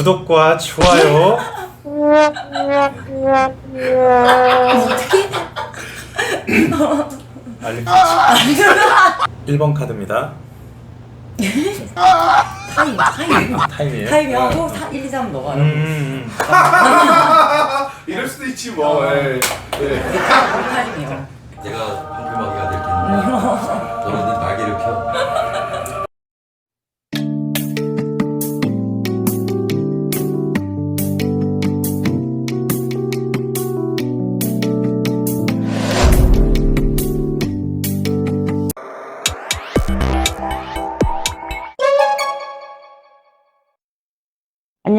구독과 좋아요. 알림 설정. 1번 카드입니다. 타임, 타임. 타임이에요. 타임하고 1, 2, 3 넣어요. 음, 음, 음. 이럴 수도 있지 뭐. 예. 예. 이게 타임, 타임이에요. 내가 궁금하게가 될 텐데 너네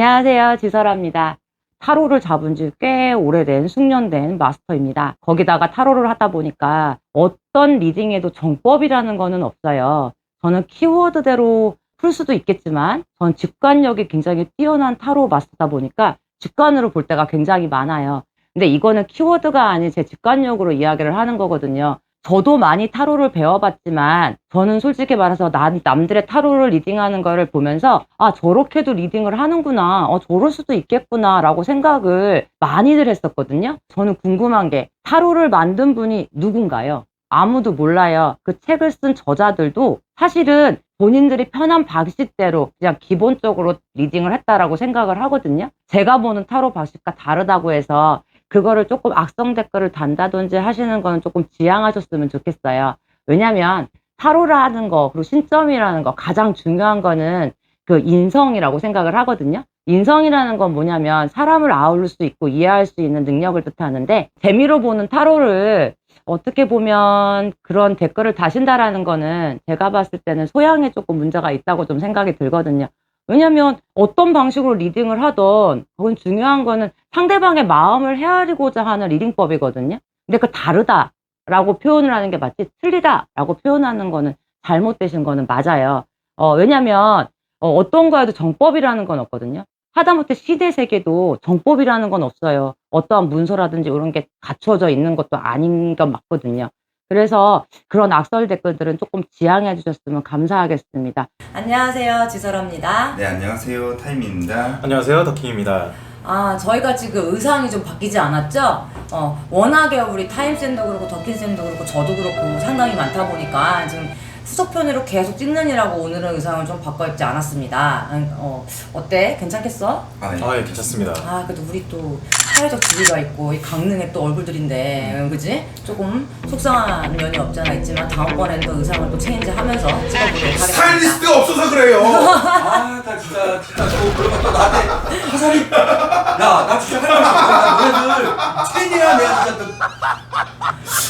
안녕하세요. 지설아입니다. 타로를 잡은 지 꽤 오래된 숙련된 마스터입니다. 거기다가 타로를 하다 보니까 어떤 리딩에도 정법이라는 거는 없어요. 저는 키워드대로 풀 수도 있겠지만 전 직관력이 굉장히 뛰어난 타로 마스터다 보니까 직관으로 볼 때가 굉장히 많아요. 근데 이거는 키워드가 아닌 제 직관력으로 이야기를 하는 거거든요. 저도 많이 타로를 배워봤지만 저는 솔직히 말해서 난 남들의 타로를 리딩하는 거를 보면서 아 저렇게도 리딩을 하는구나. 어 저럴 수도 있겠구나 라고 생각을 많이들 했었거든요. 저는 궁금한 게 타로를 만든 분이 누군가요? 아무도 몰라요. 그 책을 쓴 저자들도 사실은 본인들이 편한 방식대로 그냥 기본적으로 리딩을 했다라고 생각을 하거든요. 제가 보는 타로 방식과 다르다고 해서 그거를 조금 악성 댓글을 단다든지 하시는 거는 조금 지양하셨으면 좋겠어요. 왜냐면 타로라는 거, 그리고 신점이라는 거, 가장 중요한 거는 그 인성이라고 생각을 하거든요. 인성이라는 건 뭐냐면 사람을 아울릴 수 있고 이해할 수 있는 능력을 뜻하는데 재미로 보는 타로를 어떻게 보면 그런 댓글을 다신다라는 거는 제가 봤을 때는 소양에 조금 문제가 있다고 좀 생각이 들거든요. 왜냐면 어떤 방식으로 리딩을 하던 그건 중요한 거는 상대방의 마음을 헤아리고자 하는 리딩법이거든요. 근데 그 다르다라고 표현을 하는 게 맞지 틀리다라고 표현하는 거는 잘못되신 거는 맞아요. 어, 왜냐면 어, 떤 거에도 정법이라는 건 없거든요. 하다못해 시대 세계도 정법이라는 건 없어요. 어떠한 문서라든지 이런 게 갖춰져 있는 것도 아닌 건 맞거든요. 그래서 그런 악설 댓글들은 조금 지양해 주셨으면 감사하겠습니다. 안녕하세요. 지설아입니다. 네 안녕하세요 타임입니다. 안녕하세요. 더킹입니다. 아, 저희가 지금 의상이 좀 바뀌지 않았죠? 어, 워낙에 우리 타임쌤도 그렇고, 더킨쌤도 그렇고, 저도 그렇고, 상당히 많다 보니까 지금 후속편으로 계속 찍느니라고 오늘은 의상을 좀 바꿔 입지 않았습니다. 음, 어, 어때? 괜찮겠어? 아, 네. 아, 예, 괜찮습니다. 아, 그래도 우리 또 사회적 지위가 있고, 이 강릉의 또 얼굴들인데, 음, 그지? 조금 속상한 면이 없잖아 있지만, 다음번에는 또 의상을 또 체인지 하면서 찍어보도록 하겠습니다. 스타일리스트가 없어서 그래요. 아나 진짜 진짜 너 그러면 또 나한테 화살이 야나 진짜 할 말이 없어 너네들 팬이야 내가 진짜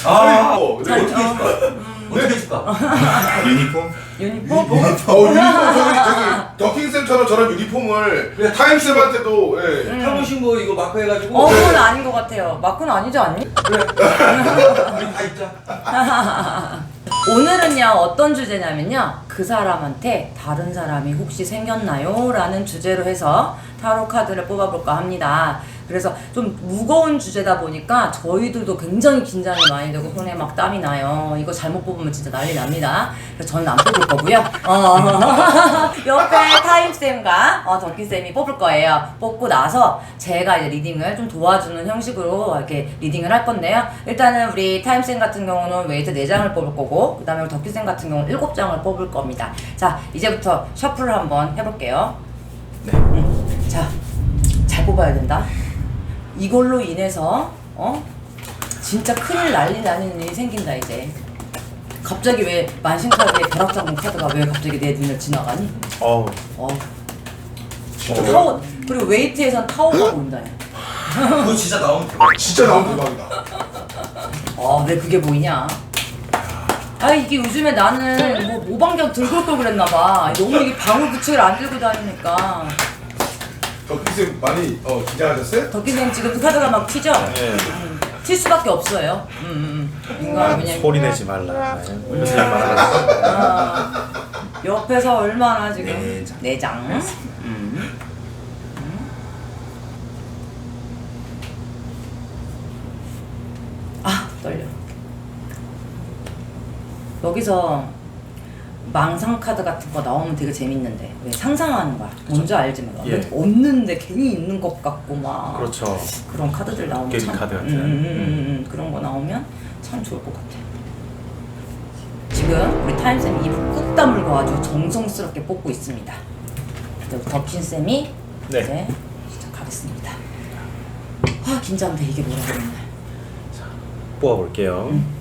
또아 어, 잘- 어떻게 해줄까 어떻게 해줄까 유니폼? 유니폼? 어 유니폼 저기 저기 더킹쌤처럼 저런 유니폼을. 타임쌤한테도 예. 타보신 거 이거 마크 해가지고 어, 그건 아닌 것 같아요. 마크는 아니지 않니? 우리 다 입자 오늘은요 어떤 주제냐면요 그 사람한테 다른 사람이 혹시 생겼나요? 라는 주제로 해서 타로 카드를 뽑아볼까 합니다 그래서 좀 무거운 주제다 보니까 저희들도 굉장히 긴장이 많이 되고 손에 막 땀이 나요. 이거 잘못 뽑으면 진짜 난리 납니다. 그래서 저는 안 뽑을 거고요. 어. 옆에 타임쌤과 어, 덕기쌤이 뽑을 거예요. 뽑고 나서 제가 이제 리딩을 좀 도와주는 형식으로 이렇게 리딩을 할 건데요. 일단은 우리 타임쌤 같은 경우는 웨이트 4장을 뽑을 거고 그 다음에 덕기쌤 같은 경우는 7장을 뽑을 겁니다. 자 이제부터 셔플을 한번 해볼게요. 네. 음, 자, 잘 뽑아야 된다. 이걸로 인해서 어 진짜 큰일 난리 나는 일이 생긴다 이제. 갑자기 왜 만신카드의 벼락장군 카드가 왜 갑자기 내 눈을 지나가니? 어우, 어. 타워 그리고 웨이트에선 타워가 보인다. 그거 진짜 나오면 대박 진짜 나온 대박이다. 어왜 그게 보이냐? 아 이게 요즘에 나는 뭐 모방경 들고 올 걸 그랬나 봐. 너무 이게 방울 부채를 안 들고 다니니까. 더킹쌤 많이 어 긴장하셨어요? 덕기님 지금 카드가 막 튀죠? 예. 튈 수밖에 없어요. 음, 음. 음. 뭔가 왜냐면 소리 내지 말라. 예. 무슨 말하겠어? 아, 옆에서 얼마나 지금 네 장. 내장. 음. 아 떨려. 여기서 망상 카드 같은 거 나오면 되게 재밌는데 왜 상상하는 거야 뭔지 알지 뭐 예. 없는데 괜히 있는 것 같고 막 그렇죠. 그런 카드들 나오면 도깨비 참 카드 같은. 음, 음, 음, 음, 그런 거 나오면 참 좋을 것 같아 지금 우리 타임쌤이 입을 꾹 다물고 아주 정성스럽게 뽑고 있습니다 그리고 덕신쌤이 네. 이제 시작하겠습니다 아 긴장돼 이게 뭐라 그러나 뽑아볼게요. 음.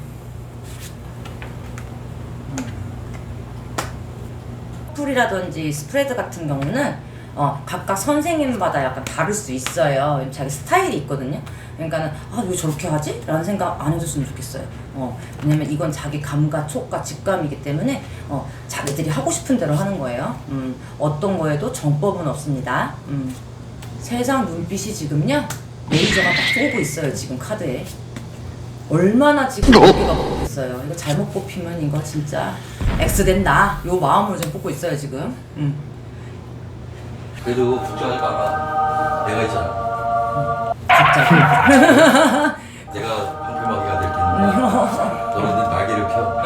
풀이라든지 스프레드 같은 경우는 어, 각각 선생님마다 약간 다를 수 있어요. 자기 스타일이 있거든요. 그러니까는 아 왜 저렇게 하지? 라는 생각 안 해줬으면 좋겠어요. 어, 왜냐면 이건 자기 감과 촉과 직감이기 때문에 어, 자기들이 하고 싶은 대로 하는 거예요. 음, 어떤 거에도 정법은 없습니다. 음, 세상 눈빛이 지금요 레이저가 막 쏘고 있어요. 지금 카드에. 얼마나 지금 여기가 먹고 있어요. 이거 잘못 뽑히면 이거 진짜 X 된다. 요 마음으로 지금 뽑고 있어요 지금. 음. 그래도 걱정하지 마라. 내가 있잖아. 갑자기. 내가 방패막이가 될 테니까. 너는 네 날개를 펴.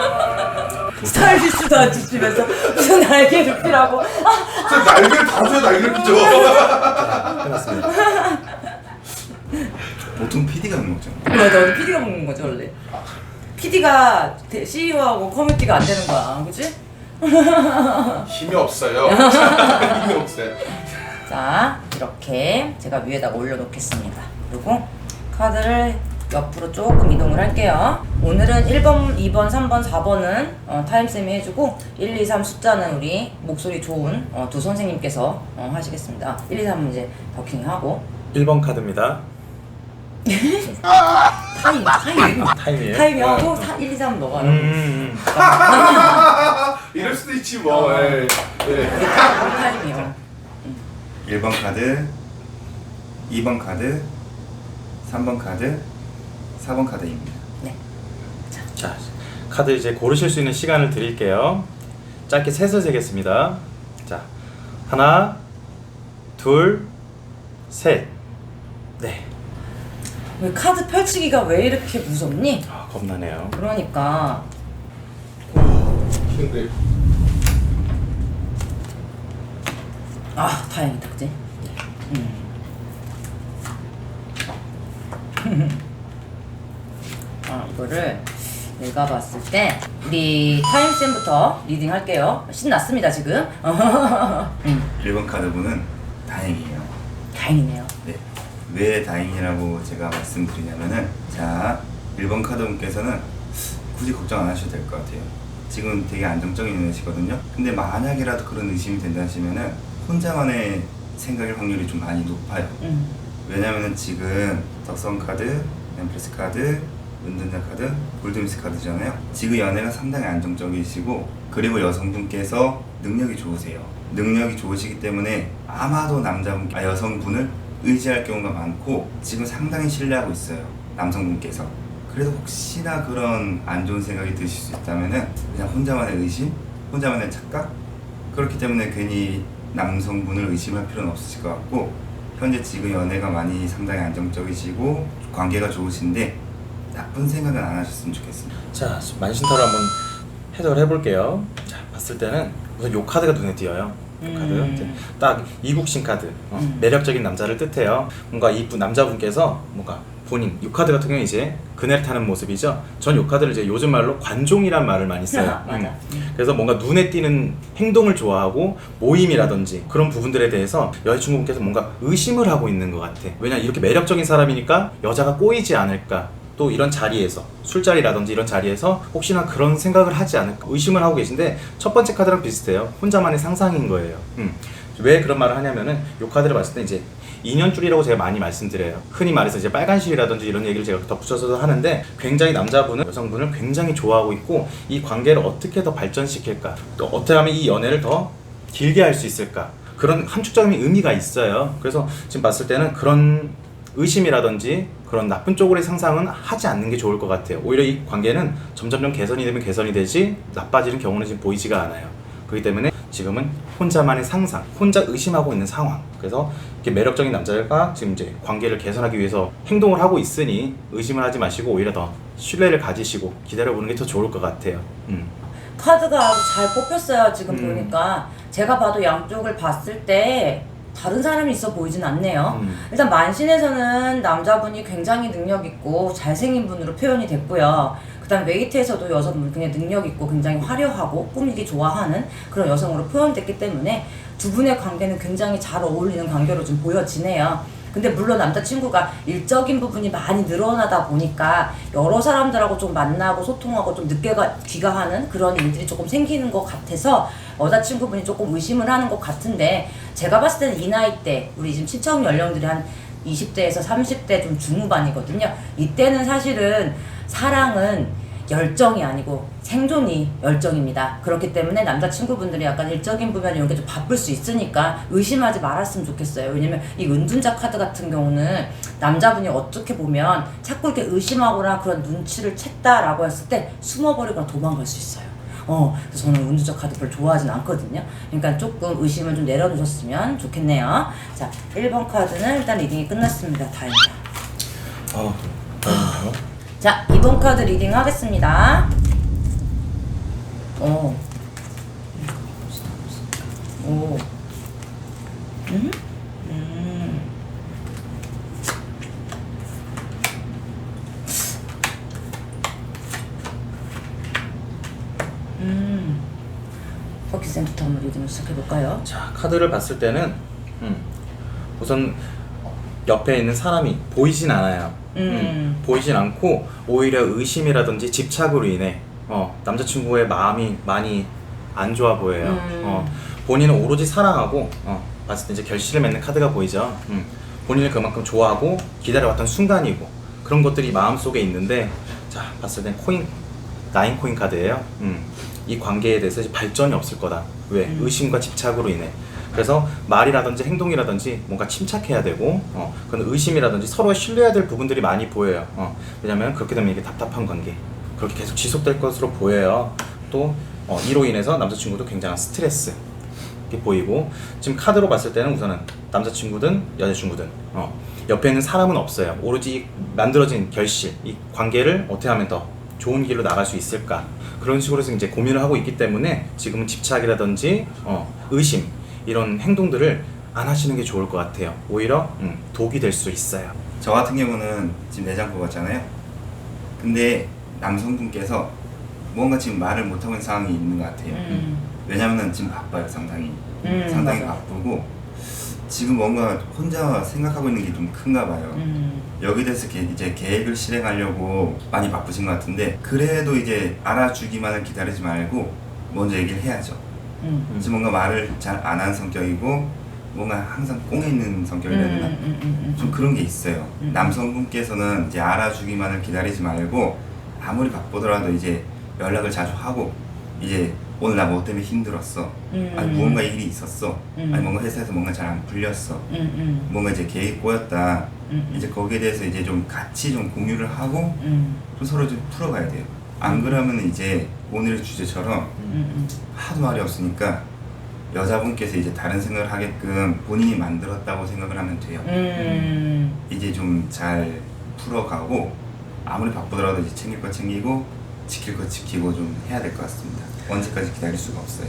스타일리스트도 안 지치면서 무슨 날개를 피라고. 아, 저 날개를 다 줘야 날개를 피죠. 끝났습니다. 보통 PD가 먹잖아. 맞아, 너도 PD가 먹는 거죠 원래. PD가 CEO하고 커뮤니티가 안 되는 거야, 그렇지? 힘이 없어요. 힘이 없어요. 자, 이렇게 제가 위에다가 올려놓겠습니다. 그리고 카드를 옆으로 조금 이동을 할게요. 오늘은 1번, 2번, 3번, 4번은 어, 타임쌤이 해주고 1, 2, 3 숫자는 우리 목소리 좋은 어, 두 선생님께서 어, 하시겠습니다. 1, 2, 3은 이제 버킹하고 1번 카드입니다. 타임, 타임. 타임이에요. 타임하고 1, 2, 3 너가 음, 음, 음. 이럴 수도 있지 뭐. 예. 예. 우리 타임이에요. 1번 카드, 2번 카드, 3번 카드, 4번 카드입니다. 자, 카드 이제 고르실 수 있는 시간을 드릴게요. 짧게 셋을 세겠습니다. 자, 하나, 둘, 셋. 네. 왜 카드 펼치기가 왜 이렇게 무섭니? 아, 겁나네요. 그러니까 근데 아 다행이다 그지? 음. 아 이거를 내가 봤을 때 우리 타임쌤부터 리딩 할게요 신났습니다 지금 음, 1번 카드분은 다행이에요. 다행이네요 네. 왜 다행이라고 제가 말씀드리냐면은 자, 1번 카드분께서는 굳이 걱정 안 하셔도 될 것 같아요. 지금 되게 안정적인 인원이시거든요. 근데 만약이라도 그런 의심이 된다 하시면은 혼자만의 생각일 확률이 좀 많이 높아요. 음. 왜냐면은 지금 덕선 카드, 엠프레스 카드, 은둔자 카드, 골드미스 카드잖아요. 지금 연애가 상당히 안정적이시고 그리고 여성분께서 능력이 좋으세요. 능력이 좋으시기 때문에 아마도 남자분, 아 여성분을 의지할 경우가 많고 지금 상당히 신뢰하고 있어요. 남성분께서. 그래도 혹시나 그런 안 좋은 생각이 드실 수 있다면은 그냥 혼자만의 의심, 혼자만의 착각 그렇기 때문에 괜히 남성분을 의심할 필요는 없으실 것 같고 현재 지금 연애가 많이 상당히 안정적이시고 관계가 좋으신데 나쁜 생각은 안 하셨으면 좋겠습니다. 자, 만신타로 한번 해석을 해볼게요. 자, 봤을 때는 우선 요 카드가 눈에 띄어요. 요 카드. 음. 이제 딱 이국신 카드. 어, 음. 매력적인 남자를 뜻해요. 뭔가 이 분- 남자분께서 뭔가 본인 요 카드 같은 경우는 이제 그네를 타는 모습이죠. 전 요 카드를 이제 요즘 말로 관종이란 말을 많이 써요. 맞아. 음. 그래서 뭔가 눈에 띄는 행동을 좋아하고 모임이라든지 그런 부분들에 대해서 여자친구분께서 뭔가 의심을 하고 있는 것 같아. 왜냐 이렇게 매력적인 사람이니까 여자가 꼬이지 않을까. 또 이런 자리에서 술자리라든지 이런 자리에서 혹시나 그런 생각을 하지 않을까 의심을 하고 계신데 첫 번째 카드랑 비슷해요. 혼자만의 상상인 거예요. 음. 왜 그런 말을 하냐면은 요 카드를 봤을 때 이제 인연줄이라고 제가 많이 말씀드려요. 흔히 말해서 이제 빨간 실이라든지 이런 얘기를 제가 덧붙여서도 하는데 굉장히 남자분은 여성분을 굉장히 좋아하고 있고 이 관계를 어떻게 더 발전시킬까 또 어떻게 하면 이 연애를 더 길게 할 수 있을까 그런 함축적인 의미가 있어요. 그래서 지금 봤을 때는 그런 의심이라든지 그런 나쁜 쪽으로의 상상은 하지 않는 게 좋을 것 같아요. 오히려 이 관계는 점점점 개선이 되면 개선이 되지 나빠지는 경우는 지금 보이지가 않아요. 그렇기 때문에 지금은 혼자만의 상상, 혼자 의심하고 있는 상황. 그래서 이렇게 매력적인 남자가 지금 이제 관계를 개선하기 위해서 행동을 하고 있으니 의심을 하지 마시고 오히려 더 신뢰를 가지시고 기다려보는 게 더 좋을 것 같아요. 음. 카드가 아주 잘 뽑혔어요 지금 음. 보니까 제가 봐도 양쪽을 봤을 때 다른 사람이 있어 보이진 않네요. 음. 일단 만신에서는 남자분이 굉장히 능력 있고 잘생긴 분으로 표현이 됐고요. 그 다음 웨이트에서도 여성분 굉장히 능력 있고 굉장히 화려하고 꾸미기 좋아하는 그런 여성으로 표현됐기 때문에 두 분의 관계는 굉장히 잘 어울리는 관계로 좀 보여지네요. 근데 물론 남자친구가 일적인 부분이 많이 늘어나다 보니까 여러 사람들하고 좀 만나고 소통하고 좀 늦게 가, 귀가하는 그런 일들이 조금 생기는 것 같아서 여자친구분이 조금 의심을 하는 것 같은데 제가 봤을 때는 이 나이 때 우리 지금 시청 연령들이 한 20대에서 30대 좀 중후반이거든요. 이때는 사실은 사랑은 열정이 아니고 생존이 열정입니다. 그렇기 때문에 남자친구분들이 약간 일적인 부분 이런 게좀 바쁠 수 있으니까 의심하지 말았으면 좋겠어요. 왜냐면 이 은둔자 카드 같은 경우는 남자분이 어떻게 보면 자꾸 이렇게 의심하거나 그런 눈치를 챘다라고 했을 때 숨어버리거나 도망갈 수 있어요. 어, 그래서 저는 은둔자 카드 별로 좋아하진 않거든요. 그러니까 조금 의심을 좀 내려놓으셨으면 좋겠네요. 자, 1번 카드는 일단 리딩이 끝났습니다. 다행이다. 어, 다행이네요. 자, 2번 카드 리딩 하겠습니다. 오. 오. 음? 음. 퍼키센부터 한번 리딩을 시작해 볼까요? 자 카드를 봤을 때는 음, 우선 옆에 있는 사람이 보이진 않아요. 음. 보이진 않고 오히려 의심이라든지 집착으로 인해 어, 남자친구의 마음이 많이 안 좋아 보여요. 음. 어, 본인은 오로지 사랑하고 어, 봤을 때 이제 결실을 맺는 카드가 보이죠. 음, 본인을 그만큼 좋아하고 기다려왔던 순간이고 그런 것들이 마음 속에 있는데 자 봤을 땐 코인 나인 코인 카드예요. 음, 이 관계에 대해서 발전이 없을 거다. 왜 음. 의심과 집착으로 인해. 그래서 말이라든지 행동이라든지 뭔가 침착해야 되고 어, 그건 의심이라든지 서로 신뢰해야 될 부분들이 많이 보여요. 어, 왜냐면 그렇게 되면 이게 답답한 관계 그렇게 계속 지속될 것으로 보여요. 또 어, 이로 인해서 남자친구도 굉장한 스트레스 보이고 지금 카드로 봤을 때는 우선은 남자친구든 여자친구든 어, 옆에 있는 사람은 없어요. 오로지 이 만들어진 결실, 이 관계를 어떻게 하면 더 좋은 길로 나갈 수 있을까 그런 식으로 해서 이제 고민을 하고 있기 때문에 지금은 집착이라든지 어, 의심 이런 행동들을 안 하시는 게 좋을 것 같아요. 오히려 음, 독이 될 수 있어요. 저 같은 경우는 지금 내장 뽑았잖아요. 근데 남성분께서 뭔가 지금 말을 못하고 있는 상황이 있는 것 같아요. 음. 왜냐면은 지금 바빠요, 상당히. 음, 상당히 맞아. 바쁘고 지금 뭔가 혼자 생각하고 있는 게 좀 큰가 봐요. 음. 여기 대해서 게- 이제 계획을 실행하려고 많이 바쁘신 것 같은데 그래도 이제 알아주기만을 기다리지 말고 먼저 얘기를 해야죠. 음. 지금 뭔가 말을 잘 안 하는 성격이고 뭔가 항상 꽁에 있는 성격이라 해야 되나? 음, 음, 음, 음. 좀 그런 게 있어요. 음. 남성분께서는 이제 알아주기만을 기다리지 말고 아무리 바쁘더라도 이제 연락을 자주 하고 이제 오늘 나 뭐 때문에 힘들었어. 음. 아니 무언가 일이 있었어. 음. 아니 뭔가 회사에서 뭔가 잘 안 풀렸어. 음, 음, 뭔가 이제 계획 꼬였다. 음, 이제 거기에 대해서 이제 좀 같이 좀 공유를 하고 음, 좀 서로 좀 풀어가야 돼요. 안 그러면 이제 오늘 주제처럼 음, 하도 말이 없으니까 여자분께서 이제 다른 생각을 하게끔 본인이 만들었다고 생각을 하면 돼요. 음, 음. 이제 좀 잘 풀어가고 아무리 바쁘더라도 이제 챙길 거 챙기고 지킬 거 지키고 좀 해야 될 것 같습니다. 언제까지 기다릴 수가 없어요.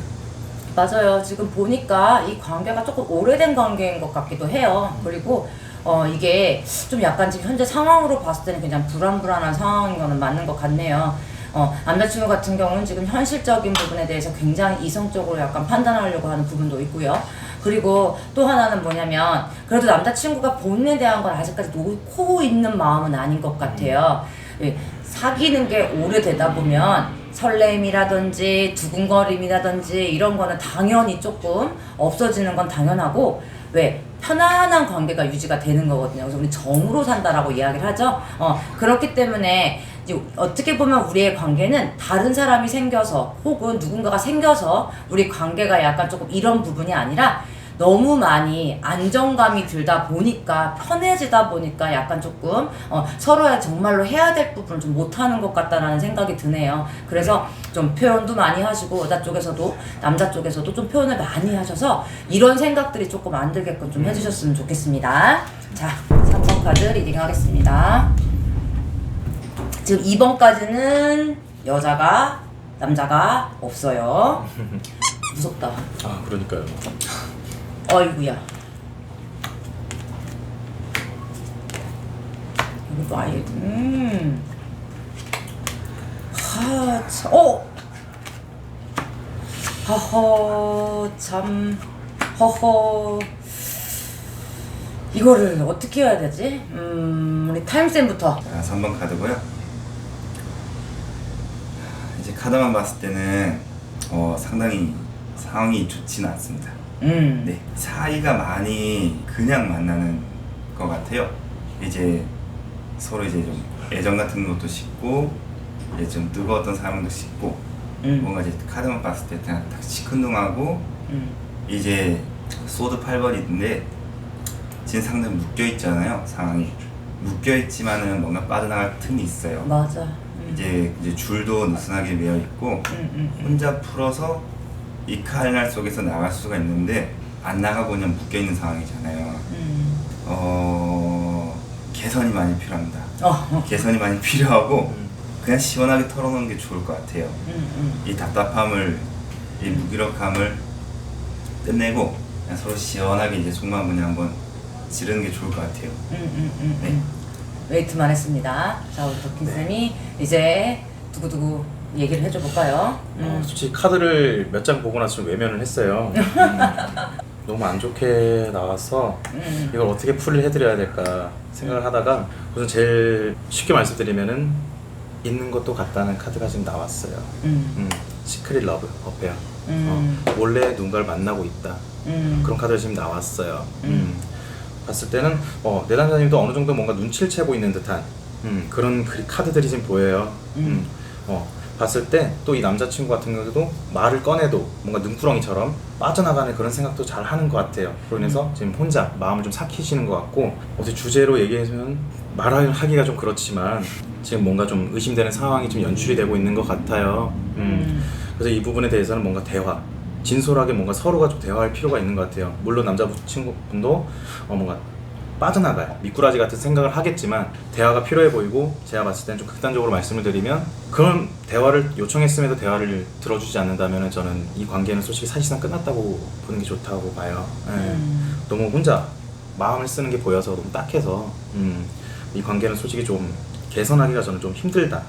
맞아요. 지금 보니까 이 관계가 조금 오래된 관계인 것 같기도 해요. 그리고 어 이게 좀 약간 지금 현재 상황으로 봤을 때는 그냥 불안불안한 상황인 거는 맞는 것 같네요. 어, 남자친구 같은 경우는 지금 현실적인 부분에 대해서 굉장히 이성적으로 약간 판단하려고 하는 부분도 있고요. 그리고 또 하나는 뭐냐면 그래도 남자친구가 본인에 대한 걸 아직까지 놓고 있는 마음은 아닌 것 같아요. 예, 사귀는 게 오래되다 보면 설렘이라든지 두근거림이라든지 이런 거는 당연히 조금 없어지는 건 당연하고 왜 편안한 관계가 유지가 되는 거거든요. 그래서 우리 정으로 산다라고 이야기를 하죠. 어, 그렇기 때문에 어떻게 보면 우리의 관계는 다른 사람이 생겨서 혹은 누군가가 생겨서 우리 관계가 약간 조금 이런 부분이 아니라 너무 많이 안정감이 들다 보니까 편해지다 보니까 약간 조금 어, 서로의 정말로 해야 될 부분을 좀 못하는 것 같다라는 생각이 드네요. 그래서 좀 표현도 많이 하시고 여자 쪽에서도 남자 쪽에서도 좀 표현을 많이 하셔서 이런 생각들이 조금 안 들게끔 좀 해주셨으면 좋겠습니다. 자, 3번 카드 리딩 하겠습니다. 지금 2번까지는 여자가 남자가 없어요. 무섭다. 아 그러니까요. 어이구야. 이것도 아예 음. 하, 참, 어. 허허, 참, 허허. 이거를 어떻게 해야 되지? 음, 우리 타임쌤부터. 자, 3번 카드고요. 이제 카드만 봤을 때는 어, 상당히 상황이 좋지는 않습니다. 음, 네, 사이가 많이 그냥 만나는 것 같아요. 이제 서로 이제 좀 애정 같은 것도 싶고 이제 좀 뜨거웠던 사람도 싶고 음, 뭔가 이제 카드만 봤을 때 그냥 딱 시큰둥하고 음, 이제 소드 8번인데 지금 상당히 묶여 있잖아요 상황이 묶여 있지만은 뭔가 빠져나갈 틈이 있어요. 맞아. 음, 이제 이제 줄도 느슨하게 매여 있고 음, 음, 음. 혼자 풀어서 이 칼날 속에서 나갈 수가 있는데 안 나가고 그냥 묶여 있는 상황이잖아요. 음. 어 개선이 많이 필요합니다. 어, 개선이 많이 필요하고 그냥 시원하게 털어놓는 게 좋을 것 같아요. 음, 음. 이 답답함을 이 무기력함을 끝내고 그냥 서로 시원하게 이제 속마음을 한번 지르는 게 좋을 것 같아요. 음, 음, 음, 네. 음. 웨이트만 했습니다. 자, 우리 도킨 쌤이 이제 두구두구 얘기를 해줘 볼까요? 어, 음. 솔직히 카드를 몇 장 보고 나서 좀 외면을 했어요. 음, 너무 안 좋게 나와서 음. 이걸 어떻게 풀이를 해드려야 될까 생각을 하다가 우선 제일 쉽게 말씀드리면은 있는 것도 같다는 카드가 지금 나왔어요. 음. 음, 시크릿 러브 어페어. 음. 어, 몰래 누군가를 만나고 있다. 음. 그런 카드가 지금 나왔어요. 음. 음. 봤을 때는 어, 내담자님도 어느 정도 뭔가 눈치를 채고 있는 듯한 음, 그런 그- 카드들이 지금 보여요. 음. 음. 어, 봤을 때 또 이 남자친구 같은 경우도 말을 꺼내도 뭔가 눈구렁이처럼 빠져나가는 그런 생각도 잘 하는 것 같아요. 그로 인해서 지금 혼자 마음을 좀 삭히시는 것 같고 어제 주제로 얘기하면 말하기가 좀 그렇지만 지금 뭔가 좀 의심되는 상황이 좀 연출이 되고 있는 것 같아요. 음. 음. 그래서 이 부분에 대해서는 뭔가 대화, 진솔하게 뭔가 서로가 좀 대화할 필요가 있는 것 같아요. 물론 남자 친구분도 어 뭔가 빠져나가요. 미꾸라지 같은 생각을 하겠지만 대화가 필요해 보이고 제가 봤을 때는 좀 극단적으로 말씀을 드리면 그런 대화를 요청했음에도 대화를 들어주지 않는다면 저는 이 관계는 솔직히 사실상 끝났다고 보는 게 좋다고 봐요. 예. 음. 너무 혼자 마음을 쓰는 게 보여서 너무 딱해서 음, 이 관계는 솔직히 좀 개선하기가 저는 좀 힘들다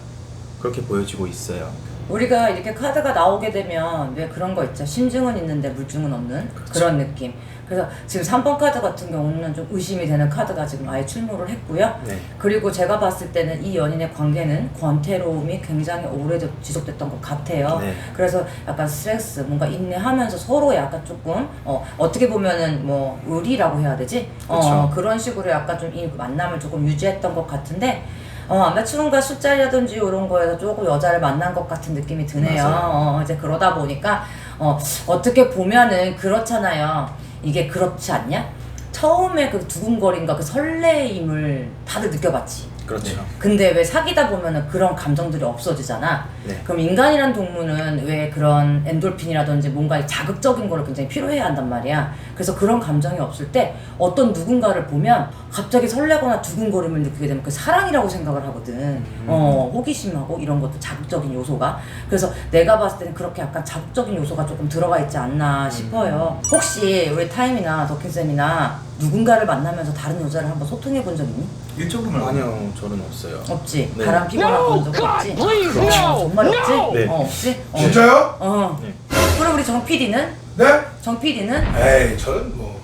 그렇게 보여지고 있어요. 우리가 이렇게 카드가 나오게 되면 왜 그런 거 있죠? 심증은 있는데 물증은 없는 그런 느낌. 그래서 지금 3번 카드 같은 경우는 좀 의심이 되는 카드가 지금 아예 출몰을 했고요. 네. 그리고 제가 봤을 때는 이 연인의 관계는 권태로움이 굉장히 오래 지속됐던 것 같아요. 네. 그래서 약간 스트레스, 뭔가 인내하면서 서로 약간 조금 어, 어떻게 보면은 뭐 의리라고 해야 되지? 어, 그쵸. 그런 식으로 약간 좀 이 만남을 조금 유지했던 것 같은데 어, 남자친구가 술자리라든지 이런 거에서 조금 여자를 만난 것 같은 느낌이 드네요. 맞아요. 어, 이제 그러다 보니까 어, 어떻게 보면은 그렇잖아요. 이게 그렇지 않냐? 처음에 그 두근거림과 그 설레임을 다들 느껴봤지. 그렇죠. 근데 왜 사귀다 보면은 그런 감정들이 없어지잖아. 네. 그럼 인간이란 동물은 왜 그런 엔돌핀이라든지 뭔가 자극적인 거를 굉장히 필요해야 한단 말이야. 그래서 그런 감정이 없을 때 어떤 누군가를 보면 갑자기 설레거나 두근거림을 느끼게 되면 그 사랑이라고 생각을 하거든. 어, 호기심하고 이런 것도 자극적인 요소가. 그래서 내가 봤을 때는 그렇게 약간 자극적인 요소가 조금 들어가 있지 않나 싶어요. 혹시 우리 타임이나 더킨쌤이나 누군가를 만나면서 다른 여자를 한번 소통해 본 적 있니? 일적으로 아니요, 저는 없어요. 없지. 네. 바람 피거나 본적 없지. 어, 정말 없지? 네. 어, 없지? 어. 진짜요? 어. 네. 그럼 우리 정 PD는? 네? 정 PD는? 에이 저는 뭐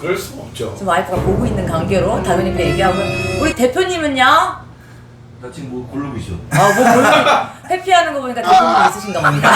그럴 수 없죠. 지금 와이프가 보고 있는 관계로 당연히 그 얘기하고 우리 대표님은요? 아, 나 지금 뭐 고르고 있어. 뭐 모르 회피하는 거 보니까 대표님 있으신가 봅니다.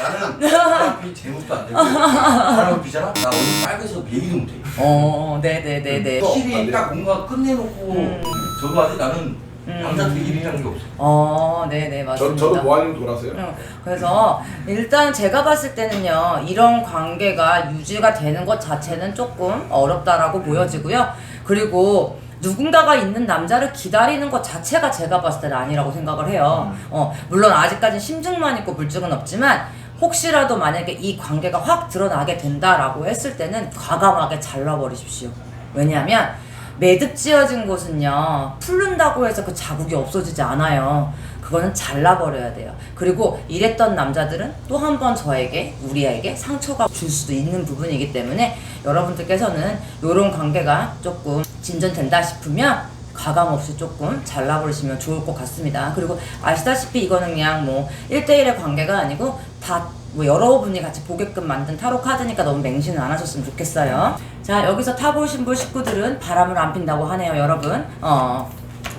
나는 사람이 제목도 안 되고 사람을 비잖아? 나 오늘 빨개서 얘기도 못해. 어, 네네네네. 확실히 딱 뭔가 끝내놓고 음. 저거 하지 나는 남자들 일이라는 게 없어. 어, 네네 저, 맞습니다. 저도 모아님 돌아서요. 응. 그래서 일단 제가 봤을 때는요 이런 관계가 유지가 되는 것 자체는 조금 어렵다라고 보여지고요 그리고 누군가가 있는 남자를 기다리는 것 자체가 제가 봤을 때는 아니라고 생각을 해요 어 물론 아직까지 심증만 있고 물증은 없지만 혹시라도 만약에 이 관계가 확 드러나게 된다라고 했을 때는 과감하게 잘라버리십시오 왜냐하면 매듭 지어진 곳은요 풀른다고 해서 그 자국이 없어지지 않아요 그거는 잘라버려야 돼요 그리고 이랬던 남자들은 또 한 번 저에게 우리에게 상처가 줄 수도 있는 부분이기 때문에 여러분들께서는 이런 관계가 조금 진전된다 싶으면 가감 없이 조금 잘라버리시면 좋을 것 같습니다. 그리고 아시다시피 이거는 그냥 뭐 1대1의 관계가 아니고 다 뭐 여러분이 같이 보게끔 만든 타로 카드니까 너무 맹신을 안 하셨으면 좋겠어요. 자, 여기서 타볼 신부 식구들은 바람을 안 핀다고 하네요, 여러분. 어,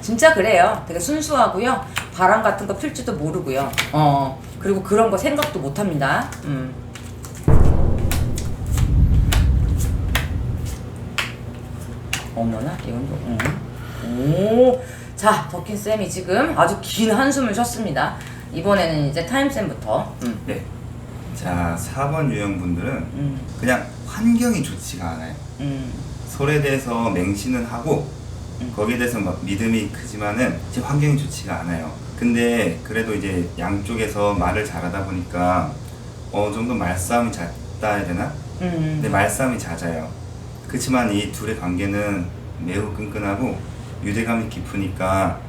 진짜 그래요. 되게 순수하고요. 바람 같은 거 필지도 모르고요. 어, 그리고 그런 거 생각도 못 합니다. 음. 어머나, 이건 또, 음. 오. 자, 덕킨 쌤이 지금 아주 긴 한숨을 쉬었습니다. 이번에는 이제 타임 쌤부터. 음. 네. 자, 4번 유형 분들은 음. 그냥 환경이 좋지가 않아요. 음. 솔에 대해서 맹신은 하고 음. 거기에 대해서 막 믿음이 크지만은 제 환경이 좋지가 않아요. 근데 그래도 이제 양쪽에서 말을 잘하다 보니까 어느 정도 말싸움이 잦다 해야 되나? 음. 근데 말싸움이 잦아요. 그렇지만 이 둘의 관계는 매우 끈끈하고 유대감이 깊으니까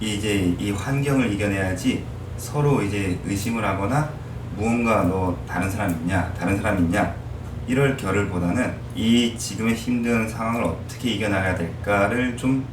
이 이제 이 환경을 이겨내야지 서로 이제 의심을 하거나 무언가 너 다른 사람 있냐 다른 사람 있냐 이럴 결을보다는 이 지금의 힘든 상황을 어떻게 이겨나가야 될까를 좀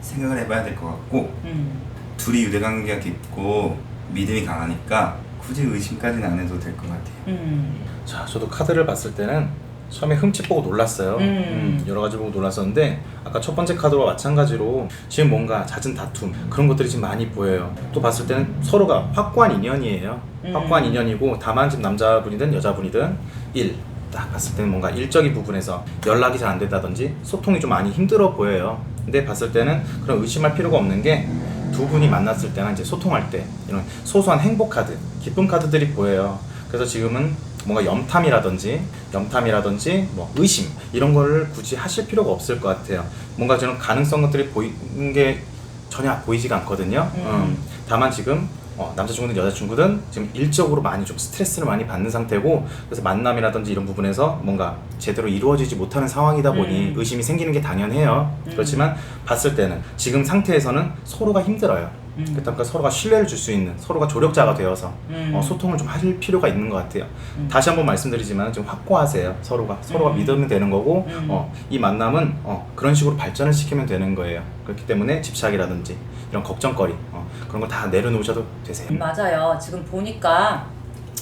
생각을 해봐야 될 것 같고 음. 둘이 유대관계가 깊고 믿음이 강하니까 굳이 의심까지는 안 해도 될 것 같아요. 음. 자, 저도 카드를 봤을 때는 처음에 흠칫 보고 놀랐어요. 음. 음, 여러 가지 보고 놀랐었는데 아까 첫 번째 카드와 마찬가지로 지금 뭔가 잦은 다툼 그런 것들이 지금 많이 보여요. 또 봤을 때는 서로가 확고한 인연이에요. 음. 확고한 인연이고 다만 지금 남자분이든 여자분이든 일. 딱 봤을 때는 뭔가 일적인 부분에서 연락이 잘 안 된다든지 소통이 좀 많이 힘들어 보여요. 근데 봤을 때는 그런 의심할 필요가 없는 게 두 분이 만났을 때나 이제 소통할 때 이런 소소한 행복 카드, 기쁨 카드들이 보여요. 그래서 지금은 뭔가 염탐이라든지 염탐이라든지 뭐 의심 이런 거를 굳이 하실 필요가 없을 것 같아요. 뭔가 저는 가능성 것들이 보이는 게 전혀 보이지가 않거든요. 음. 음, 다만 지금 어, 남자친구든 여자친구든 지금 일적으로 많이 좀 스트레스를 많이 받는 상태고 그래서 만남이라든지 이런 부분에서 뭔가 제대로 이루어지지 못하는 상황이다 보니 음. 의심이 생기는 게 당연해요. 음. 그렇지만 봤을 때는 지금 상태에서는 서로가 힘들어요. 음. 그러니까 서로가 신뢰를 줄 수 있는 서로가 조력자가 되어서 음. 어, 소통을 좀 하실 필요가 있는 것 같아요. 음. 다시 한번 말씀드리지만 좀 확고하세요. 서로가 서로가 음. 믿으면 되는 거고 음. 어, 이 만남은 어, 그런 식으로 발전을 시키면 되는 거예요. 그렇기 때문에 집착이라든지 이런 걱정거리 어, 그런 거 다 내려놓으셔도 되세요. 맞아요. 지금 보니까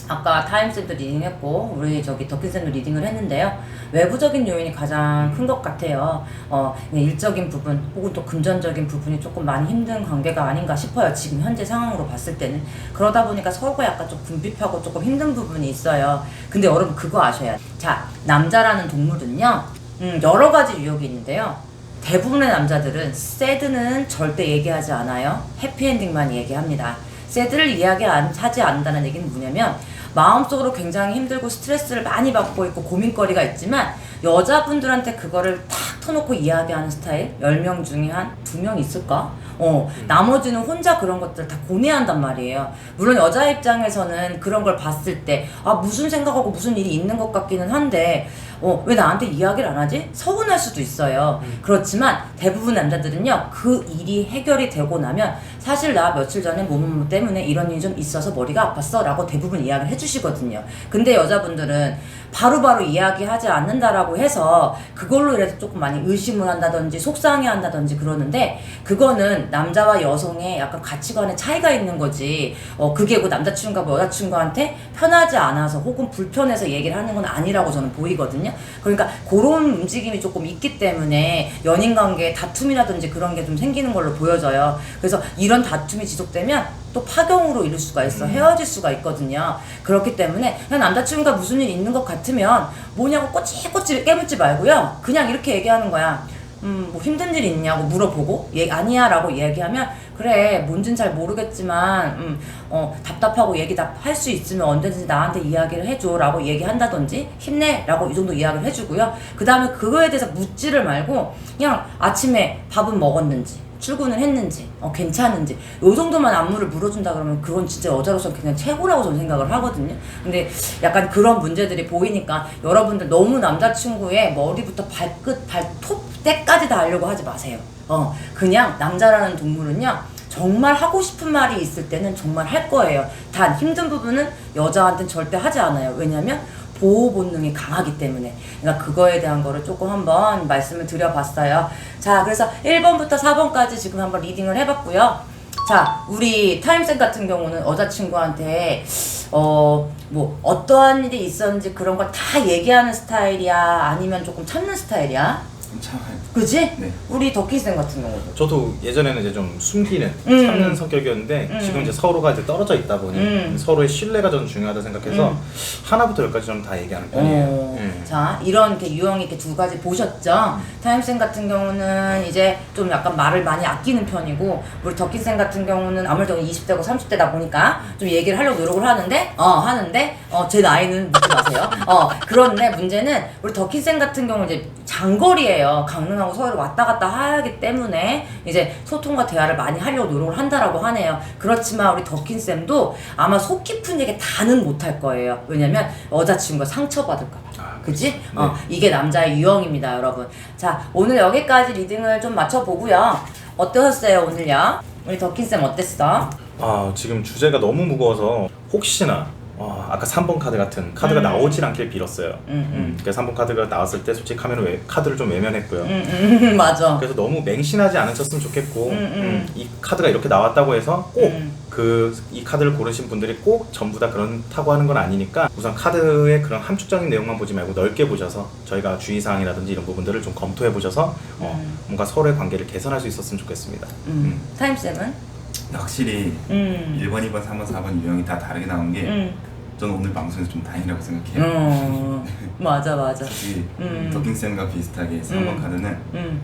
아까 타임쌤도 리딩했고 우리 저기 덕킨쌤도 리딩을 했는데요. 외부적인 요인이 가장 큰 것 같아요. 어, 그냥 일적인 부분 혹은 또 금전적인 부분이 조금 많이 힘든 관계가 아닌가 싶어요. 지금 현재 상황으로 봤을 때는 그러다 보니까 서로가 약간 좀 궁핍하고 조금 힘든 부분이 있어요. 근데 여러분 그거 아셔야 돼요. 자 남자라는 동물은요. 음, 여러 가지 유혹이 있는데요. 대부분의 남자들은 새드는 절대 얘기하지 않아요. 해피엔딩만 얘기합니다. 새드를 이야기 안, 하지 않는다는 얘기는 뭐냐면 마음속으로 굉장히 힘들고 스트레스를 많이 받고 있고 고민거리가 있지만 여자분들한테 그거를 탁 터놓고 이야기하는 스타일 10명 중에 한 2명 있을까? 어, 나머지는 혼자 그런 것들 다 고뇌한단 말이에요. 물론 여자 입장에서는 그런 걸 봤을 때, 아, 무슨 생각하고 무슨 일이 있는 것 같기는 한데, 어, 왜 나한테 이야기를 안 하지? 서운할 수도 있어요. 그렇지만 대부분 남자들은요, 그 일이 해결이 되고 나면 사실 나 며칠 전에 뭐뭐 때문에 이런 일이 좀 있어서 머리가 아팠어 라고 대부분 이야기를 해주시거든요. 근데 여자분들은 바로 바로 이야기하지 않는다라고 해서 그걸로 인해서 조금 많이 의심을 한다든지 속상해 한다든지 그러는데 그거는 남자와 여성의 약간 가치관의 차이가 있는 거지. 어 그게 그 남자친구가 뭐 여자친구한테 편하지 않아서 혹은 불편해서 얘기를 하는 건 아니라고 저는 보이거든요. 그러니까 그런 움직임이 조금 있기 때문에 연인 관계에 다툼이라든지 그런 게 좀 생기는 걸로 보여져요. 그래서 이런 다툼이 지속되면 또 파경으로 이룰 수가 있어 헤어질 수가 있거든요. 그렇기 때문에 그냥 남자친구가 무슨 일 있는 것 같으면 뭐냐고 꼬치꼬치 깨묻지 말고요. 그냥 이렇게 얘기하는 거야. 음, 뭐 힘든 일 있냐고 물어보고 얘 아니야 라고 얘기하면 그래 뭔진 잘 모르겠지만 음, 어, 답답하고 얘기 다 할 수 있으면 언제든지 나한테 이야기를 해줘 라고 얘기한다든지 힘내 라고 이 정도 이야기를 해주고요. 그 다음에 그거에 대해서 묻지를 말고 그냥 아침에 밥은 먹었는지 출근을 했는지 어, 괜찮은지 요 정도만 안무를 물어준다 그러면 그건 진짜 여자로서 그냥 최고라고 저는 생각을 하거든요. 근데 약간 그런 문제들이 보이니까 여러분들 너무 남자친구의 머리부터 발끝 발톱 때까지 다 하려고 하지 마세요. 어 그냥 남자라는 동물은요 정말 하고 싶은 말이 있을 때는 정말 할 거예요. 단 힘든 부분은 여자한테는 절대 하지 않아요. 왜냐면 보호 본능이 강하기 때문에 그러니까 그거에 대한 거를 조금 한번 말씀을 드려봤어요. 자, 그래서 1번부터 4번까지 지금 한번 리딩을 해봤고요. 자, 우리 타임쌤 같은 경우는 여자친구한테 어 뭐 어떠한 일이 있었는지 그런 걸 다 얘기하는 스타일이야 아니면 조금 참는 스타일이야? 참아요. 그지? 네. 우리 덕기쌤 같은 경우도 저도 예전에는 이제 좀 숨기는 음. 참는 성격이었는데 음. 지금 이제 서로가 이제 떨어져 있다 보니 음. 서로의 신뢰가 좀 중요하다 생각해서 음. 하나부터 열까지 좀 다 얘기하는 편이에요. 어, 예. 자 이런 이렇게 유형이 이렇게 두 가지 보셨죠? 타임쌤 같은 경우는 이제 좀 약간 말을 많이 아끼는 편이고 우리 덕기쌤 같은 경우는 아무래도 20대고 30대다 보니까 좀 얘기를 하려고 노력을 하는데 어 하는데 어 제 나이는 묻지 마세요. 어 그런데 문제는 우리 덕기쌤 같은 경우는 이제 장거리 예요. 강릉하고 서울을 왔다 갔다 하기 때문에 이제 소통과 대화를 많이 하려고 노력을 한다라고 하네요. 그렇지만 우리 덕킨쌤도 아마 속 깊은 얘기 다는 못할 거예요. 왜냐면 여자친구가 상처받을까봐. 아, 그치? 네. 어, 이게 남자의 유형입니다, 여러분. 자, 오늘 여기까지 리딩을 좀 맞춰보고요. 어떠셨어요, 오늘요? 우리 덕킨쌤 어땠어? 아 지금 주제가 너무 무거워서 혹시나 어, 아까 3번 카드 같은 카드가 음. 나오질 않길 빌었어요. 음, 음. 그래서 3번 카드가 나왔을 때 솔직히 카메라 외, 카드를 좀 외면했고요. 음, 음, 맞아. 그래서 너무 맹신하지 않으셨으면 좋겠고 음, 음. 음, 이 카드가 이렇게 나왔다고 해서 꼭 음. 그이 카드를 고르신 분들이 꼭 전부 다 그렇다고 하는 건 아니니까 우선 카드의 그런 함축적인 내용만 보지 말고 넓게 보셔서 저희가 주의사항이라든지 이런 부분들을 좀 검토해 보셔서 어, 음. 뭔가 서로의 관계를 개선할 수 있었으면 좋겠습니다. 음. 타임쌤은? 확실히 음. 1번, 2번, 3번, 4번 유형이 다 다르게 나온 게 음. 저는 오늘 방송에서 좀 다행이라고 생각해요. 어, 맞아, 맞아. 특히 음. 더킹쌤과 비슷하게 3번 음. 카드는 음.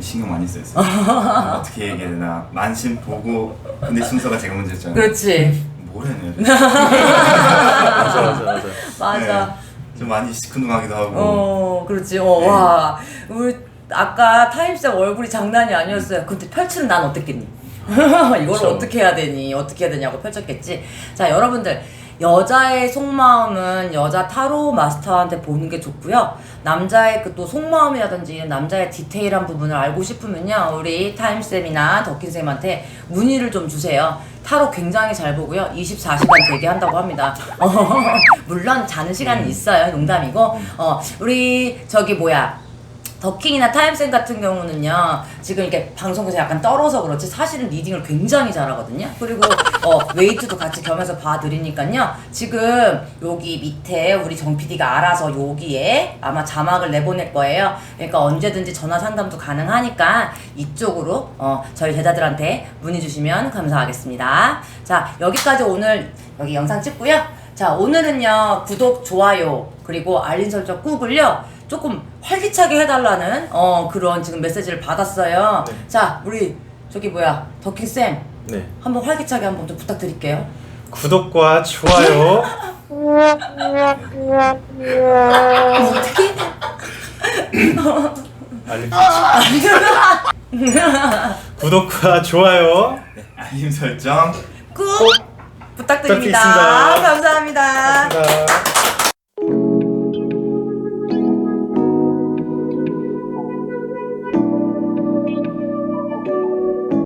신경 많이 쓰였어요. 어떻게 얘기해야 되나 만심 보고 근데 순서가 제가 먼저였잖아요. 그렇지. 뭘 돼? 맞아 맞아 맞아. 맞아. 네. 좀 많이 시큰둥하기도 하고 어, 그렇지. 어, 네. 와. 우리 아까 타임쌤 얼굴이 장난이 아니었어요. 근데 펼치는 난 어땠겠니? 이걸 그쵸. 어떻게 해야 되니? 어떻게 해야 되냐고 펼쳤겠지. 자, 여러분들. 여자의 속마음은 여자 타로 마스터한테 보는 게 좋고요. 남자의 그 또 속마음이라든지 남자의 디테일한 부분을 알고 싶으면요. 우리 타임쌤이나 덕킨쌤한테 문의를 좀 주세요. 타로 굉장히 잘 보고요. 24시간 대기한다고 합니다. 어, 물론 자는 시간은 있어요. 농담이고. 어, 우리 저기 뭐야. 더킹이나 타임쌤 같은 경우는요 지금 이렇게 방송에서 약간 떨어서 그렇지 사실은 리딩을 굉장히 잘하거든요. 그리고 어 웨이트도 같이 겸해서 봐드리니까요. 지금 여기 밑에 우리 정 PD가 알아서 여기에 아마 자막을 내보낼 거예요. 그러니까 언제든지 전화 상담도 가능하니까 이쪽으로 어 저희 제자들한테 문의 주시면 감사하겠습니다. 자 여기까지 오늘 여기 영상 찍고요. 자 오늘은요 구독 좋아요 그리고 알림 설정 꾹을요 조금 활기차게 해달라는 어 그런 지금 메시지를 받았어요. 네. 자 우리 저기 뭐야 덕킹 쌤 네. 한번 활기차게 한번 좀 부탁드릴게요. 구독과 좋아요 어떻게? 알림 구독과 좋아요 알림 설정 꾹 부탁드립니다. 부탁드리겠습니다. 감사합니다. 감사합니다.